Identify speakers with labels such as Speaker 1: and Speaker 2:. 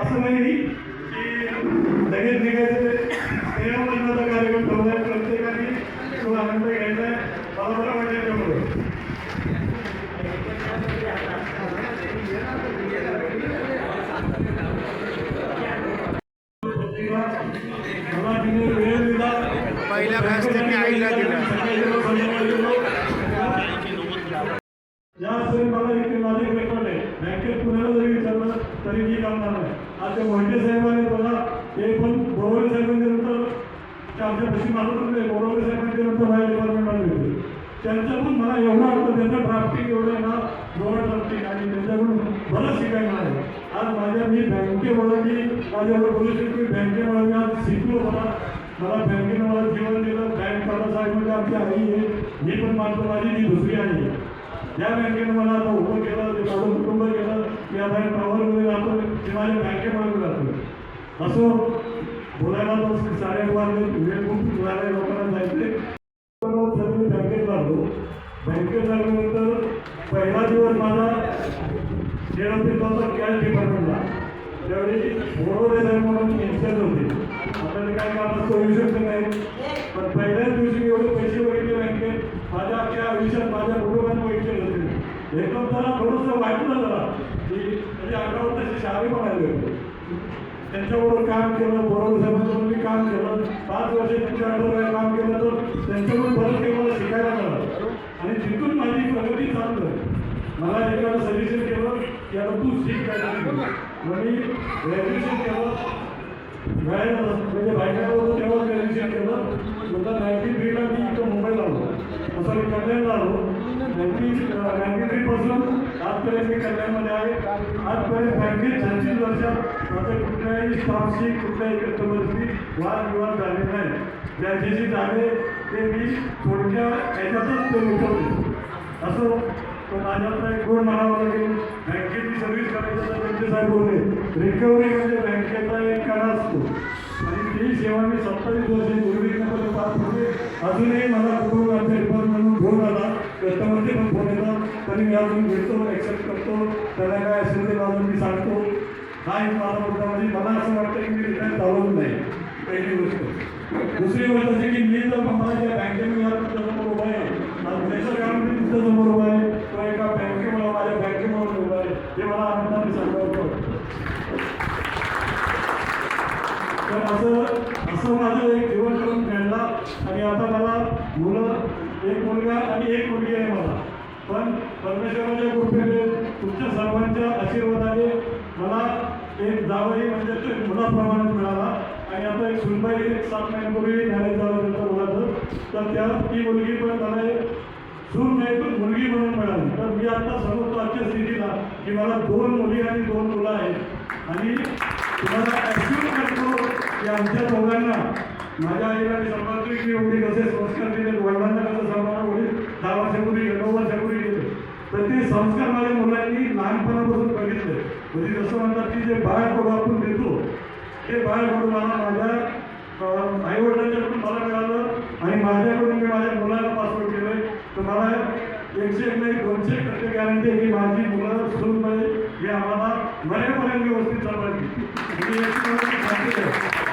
Speaker 1: असं नाही की लगेच निघायचं ते स्नेहमधनाचा कार्यक्रम ठेवलाय प्रत्येकाने तो आनंद घ्यायचा आहे मला बरं वाटेल त्यामुळे मला तिने वेळ दिला
Speaker 2: पहिला घास त्यांनी आईला दिला.
Speaker 1: या सरी मला इथे माझे रेकॉर्ड आहे बँकेत कुणाला जरी विचारलं तरी मी करणार नाही. आज त्या मोहिते साहेबांनी बघा हे पण बोरवले साहेबांनी नंतर ते आमच्या पश्चिम महाराष्ट्रातले बोरवले साहेबांनी नंतर माझ्या डिपार्टमेंटमध्ये होते त्यांचं पण मला एवढं होतं त्यांचं ड्राफ्टिंग एवढं आहे ना डोळा ड्राफ्टिंग आणि त्यांच्याकडून बरंच शिकायला आहे आज माझ्या मी बँकेमुळे मी माझ्यावर बोलू शकतो की बँकेमुळे मी आज शिकलो मला. मला बँकेने मला जीवन दिलं. बँक साहेब म्हणजे आमची आई आहे. मी पण मानतो माझी ती दुसरी आई आहे. ज्या बँकेनं मला आता उभं केलं ते माझं कुटुंब केलं मी आता टॉवरमध्ये जातो ते माझ्या बँकेमध्ये जातो असो बोलायला तो साडे वाजले वेळ खूप झाले लोकांना जायचे. सर मी बँकेत लागलो बँकेत लागल्यानंतर पहिला दिवस माझा शेअर होता कॅश डिपार्टमेंटला. त्यावेळी बरोबर आहे म्हणून इन्स्टॉल होते. आपल्याला काय काम असतो येऊ शकत नाही. पण पहिल्याच दिवशी एवढे पैसे बघितले बँकेत माझ्या अख्ख्या आयुष्यात माझ्या होते एकदम जरा थोडंसं वाटलं जरा. की म्हणजे अकाउंट तसे शाळे पण होते त्यांच्याबरोबर काम केलं बरोबर साहेबांबरोबर मी काम केलं. पाच वर्ष त्यांच्या बरोबर काम केलं तर त्यांच्याकडून बरंच काही मला शिकायला मिळालं. आणि तिथून माझी प्रगती चालू मला एकानं सजेशन केलं की आता तू शिक काय मग मी ग्रॅज्युएशन केलं. बाहेर म्हणजे बायकाला होतो तेव्हा ग्रॅज्युएशन केलं. नंतर नाईन्टी थ्रीला मी इथं मुंबईला आलो. असं मी कल्याणला आलो नाईन्टी नाईन्टी आजपर्यंत मी कल्याणमध्ये आहे. आजपर्यंत बँकेत छत्तीस वर्षात माझं कुठल्याही स्टॉकशी कुठल्याही कस्टमरशी वाद विवाद झाले नाही. ज्यांच्याशी झाले ते मी थोडक्या याच्यातच ते मिटवले असो तो माझ्यातला एक गुण म्हणावा लागेल. बँकेची सर्व्हिस करायचं तर त्यांचे साहेब बोलले रिकव्हरी म्हणजे बँकेचा एक कणा असतो. आणि ती सेवा मी सत्तावीस वर्षांपूर्वी निर्विघ्नपणे पार अजूनही मला बाजून घेतो मी ॲक्सेप्ट करतो. त्याला काय असेल ते बाजून मी सांगतो. नाही माझा मुद्दा म्हणजे मला असं वाटतं की मी रिटर्न चालवत नाही. पहिली गोष्ट. दुसरी गोष्ट अशी की मी जर मला ज्या बँकेमध्ये या तुमच्यासमोर उभा आहे माझं त्याचं काम मी तुमच्यासमोर उभा आहे किंवा एका बँकेमुळे माझ्या बँकेमुळे उभा आहे. हे मला आनंदाने सांगायचं तर असं असं माझं एक जीवनक्रम घडला आणि आता मला मुलं एक मुलगा आणि एक मुलगी आहे मला पण परमेश्वराच्या कृपेने त्यांच्या आशीर्वादाने मला एक जावई म्हणजे ते मुलाप्रमाणे मिळाला. आणि आता एक सुनबाई एक सात महिन्यापूर्वी मॅरेज झालं त्यांच्या मुलाचं. तर त्या ती मुलगी पण मला एक सून नाही पण मुलगी म्हणून मिळाली. तर मी आता समजतो आजच्या स्थितीला की मला दोन मुली आणि दोन मुलं आहेत. आणि तुम्हाला ॲक्च्युअल करतो की आमच्या दोघांना माझ्या आईला मी सांभाळतो की एवढी कसे संस्कार दिले वडिलांना कसं सांभाळा एवढी दहा वर्षापूर्वी नऊ वर्षापूर्वी गेले तर ते संस्कार माझ्या मुलांनी लहानपणापासून बघितले. म्हणजे जसं म्हणतात की जे बाळ आपण देतो ते बाळ मला माझ्या आई वडिलांच्याकडून मला मिळालं आणि माझ्याकडून मी माझ्या मुलाला पासवर्ड केलं तर मला एकशे एक नाही दोनशे टक्के गॅरंटी आहे की माझी मुलं सून पाहिजे हे आम्हाला मरेपर्यंत व्यवस्थित चालवायची. म्हणजे